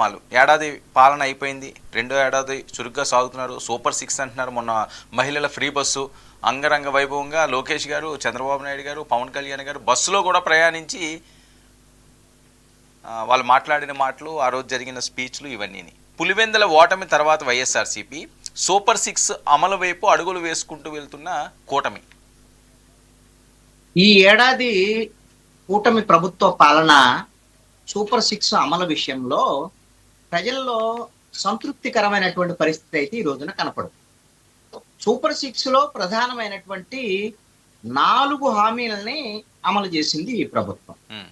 మాలు. ఏడాది పాలన అయిపోయింది. రెండో ఏడాది చురుగ్గా సాగుతున్నారు. సూపర్ సిక్స్ అంటున్నారు మొన్న మహిళల ఫ్రీ బస్సు. అంగరంగ వైభవంగా లోకేష్ గారు చంద్రబాబు నాయుడు గారు పవన్ కళ్యాణ్ గారు బస్సులో కూడా ప్రయాణించి వాళ్ళు మాట్లాడిన మాటలు ఆ రోజు జరిగిన స్పీచ్లు ఇవన్నీ పులివెందుల ఓటమి తర్వాత వైఎస్ఆర్సీపీ సూపర్ సిక్స్ అమలు వైపు అడుగులు వేసుకుంటూ వెళ్తున్న కూటమి. ఈ ఏడాది కూటమి ప్రభుత్వ పాలన సూపర్ సిక్స్ అమలు విషయంలో ప్రజల్లో సంతృప్తికరమైనటువంటి పరిస్థితి అయితే ఈ రోజున కనపడు సూపర్ సిక్స్లో ప్రధానమైనటువంటి నాలుగు హామీలని అమలు చేసింది ఈ ప్రభుత్వం. ఉమ్,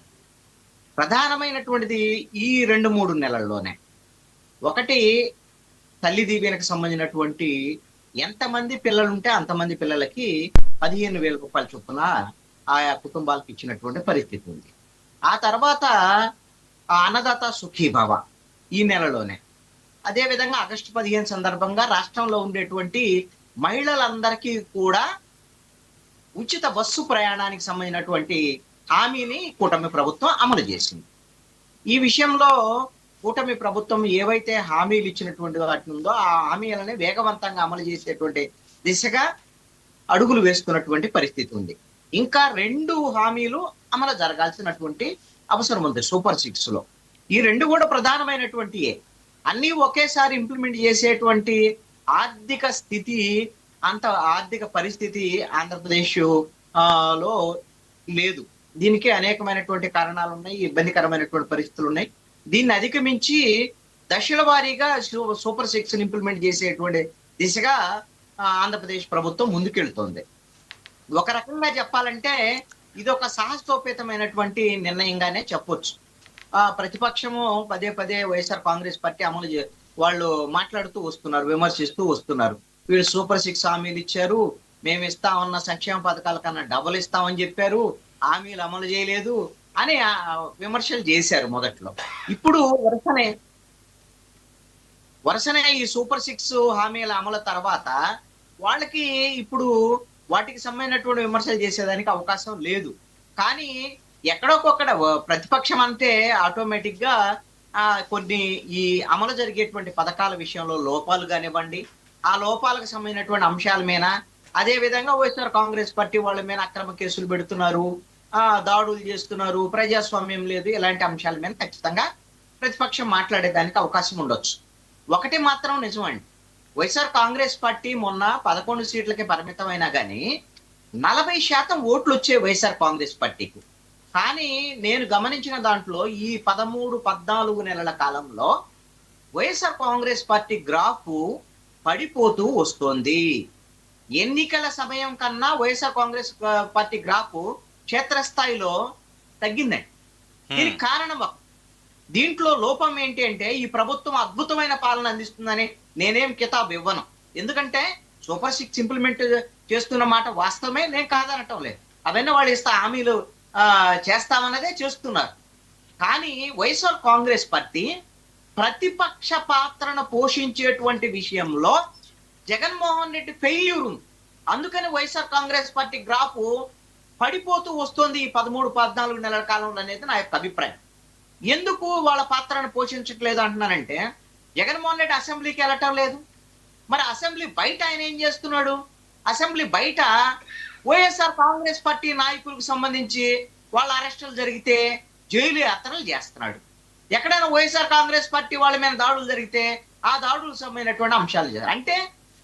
ప్రధానమైనటువంటిది ఈ రెండు మూడు నెలల్లోనే. ఒకటి తల్లి దీవెనకు సంబంధించినటువంటి ఎంతమంది పిల్లలు ఉంటే అంతమంది పిల్లలకి పదిహేను వేల రూపాయల చొప్పున ఆయా కుటుంబాలకు ఇచ్చినటువంటి పరిస్థితి ఉంది. ఆ తర్వాత ఆ అన్నదాత సుఖీభవ. ఈ నెలలోనే. అదేవిధంగా ఆగస్టు పదిహేను సందర్భంగా రాష్ట్రంలో ఉండేటువంటి మహిళలందరికీ కూడా ఉచిత బస్సు ప్రయాణానికి సంబంధించినటువంటి హామీని కూటమి ప్రభుత్వం అమలు చేసింది. ఈ విషయంలో కూటమి ప్రభుత్వం ఏవైతే హామీలు ఇచ్చినటువంటి వాటి ఉందో ఆ హామీలని వేగవంతంగా అమలు చేసేటువంటి దిశగా అడుగులు వేసుకున్నటువంటి పరిస్థితి ఉంది. ఇంకా రెండు హామీలు అమలు జరగాల్సినటువంటి అవసరం ఉంది సూపర్ సిక్స్లో ఈ రెండు కూడా ప్రధానమైనటువంటి అన్ని ఒకేసారి ఇంప్లిమెంట్ చేసేటువంటి ఆర్థిక స్థితి అంత ఆర్థిక పరిస్థితి ఆంధ్రప్రదేశ్లో లేదు. దీనికి అనేకమైనటువంటి కారణాలు ఉన్నాయి ఇబ్బందికరమైనటువంటి పరిస్థితులు ఉన్నాయి దీన్ని అధిగమించి దశల వారీగా సూపర్ సిక్స్ ఇంప్లిమెంట్ చేసేటువంటి దిశగా ఆంధ్రప్రదేశ్ ప్రభుత్వం ముందుకెళ్తోంది. ఒక రకంగా చెప్పాలంటే ఇది ఒక సాహసోపేతమైనటువంటి నిర్ణయంగానే చెప్పొచ్చు. ప్రతిపక్షము పదే పదే వైఎస్ఆర్ కాంగ్రెస్ పార్టీ అమలు చే వాళ్ళు మాట్లాడుతూ వస్తున్నారు విమర్శిస్తూ వస్తున్నారు. వీళ్ళు సూపర్ సిక్స్ హామీలు ఇచ్చారు మేము ఇస్తామన్న సంక్షేమ పథకాల కన్నా డబుల్ ఇస్తామని చెప్పారు హామీలు అమలు చేయలేదు అని విమర్శలు చేశారు మొదట్లో. ఇప్పుడు వరుసనే వరుసనే ఈ సూపర్ సిక్స్ హామీల అమలు తర్వాత వాళ్ళకి ఇప్పుడు వాటికి సంబంధించినటువంటి విమర్శలు చేసేదానికి అవకాశం లేదు. కానీ ఎక్కడొకొక్కడ ప్రతిపక్షం అంటే ఆటోమేటిక్గా ఆ, కొన్ని ఈ అమలు జరిగేటువంటి పథకాల విషయంలో లోపాలు కానివ్వండి ఆ లోపాలకు సంబంధించినటువంటి అంశాల మీద అదే విధంగా వైఎస్ఆర్ కాంగ్రెస్ పార్టీ వాళ్ళ మీద అక్రమ కేసులు పెడుతున్నారు ఆ దాడులు చేస్తున్నారు ప్రజాస్వామ్యం లేదు ఇలాంటి అంశాల మీద ఖచ్చితంగా ప్రతిపక్షం మాట్లాడేదానికి అవకాశం ఉండొచ్చు. ఒకటి మాత్రం నిజమండి. వైఎస్ఆర్ కాంగ్రెస్ పార్టీ మొన్న పదకొండు సీట్లకి పరిమితమైనా కానీ నలభై శాతం ఓట్లు వచ్చే వైఎస్ఆర్ కాంగ్రెస్ పార్టీకి. కానీ నేను గమనించిన దాంట్లో ఈ పదమూడు పద్నాలుగు నెలల కాలంలో వైఎస్ఆర్ కాంగ్రెస్ పార్టీ గ్రాఫ్ పడిపోతూ వస్తోంది. ఎన్నికల సమయం కన్నా వైఎస్ఆర్ కాంగ్రెస్ పార్టీ గ్రాఫ్ క్షేత్రస్థాయిలో తగ్గిందండి దీనికి కారణం దీంట్లో లోపం ఏంటి అంటే ఈ ప్రభుత్వం అద్భుతమైన పాలన అందిస్తుందని నేనేం కితాబ్ ఇవ్వను. ఎందుకంటే సూపర్ సిక్స్ ఇంప్లిమెంట్ చేస్తున్న మాట వాస్తవమే నేను కాదనటం లేదు. అవన్నీ వాళ్ళు ఇస్తా హామీలు చేస్తామన్నదే చేస్తున్నారు. కానీ వైఎస్ఆర్ కాంగ్రెస్ పార్టీ ప్రతిపక్ష పాత్రను పోషించేటువంటి విషయంలో జగన్మోహన్ రెడ్డి ఫెయిల్యూర్ ఉంది. అందుకని వైఎస్ఆర్ కాంగ్రెస్ పార్టీ గ్రాఫ్ పడిపోతూ వస్తుంది ఈ పదమూడు పద్నాలుగు నెలల కాలంలో అనేది నా యొక్క అభిప్రాయం. ఎందుకు వాళ్ళ పాత్రను పోషించట్లేదు అంటున్నానంటే జగన్మోహన్ రెడ్డి అసెంబ్లీకి వెళ్ళటం లేదు. మరి అసెంబ్లీ బయట ఆయన ఏం చేస్తున్నాడు? అసెంబ్లీ బయట వైఎస్ఆర్ కాంగ్రెస్ పార్టీ నాయకులకు సంబంధించి వాళ్ళ అరెస్టులు జరిగితే జైలు యాత్రలు చేస్తున్నాడు. ఎక్కడైనా వైఎస్ఆర్ కాంగ్రెస్ పార్టీ వాళ్ళ మీద దాడులు జరిగితే ఆ దాడులకు సంబంధించినటువంటి అంశాలు చేయాలి అంటే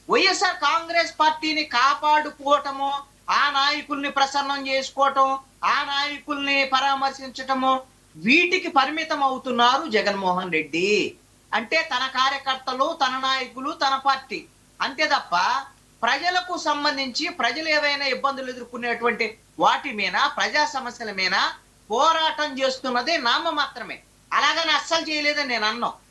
వైఎస్ఆర్ కాంగ్రెస్ పార్టీని కాపాడుకోవటము ఆ నాయకుల్ని ప్రసన్నం చేసుకోవటం ఆ నాయకుల్ని పరామర్శించటము వీటికి పరిమితం అవుతున్నారు జగన్మోహన్ రెడ్డి. అంటే తన కార్యకర్తలు తన నాయకులు తన పార్టీ. అంతే తప్ప ప్రజలకు సంబంధించి ప్రజలు ఏవైనా ఇబ్బందులు ఎదుర్కొనేటువంటి వాటి మీద ప్రజా సమస్యల మీద పోరాటం చేస్తున్నది నామ మాత్రమే. అలాగని అస్సలు చేయలేదని నేను అన్నాను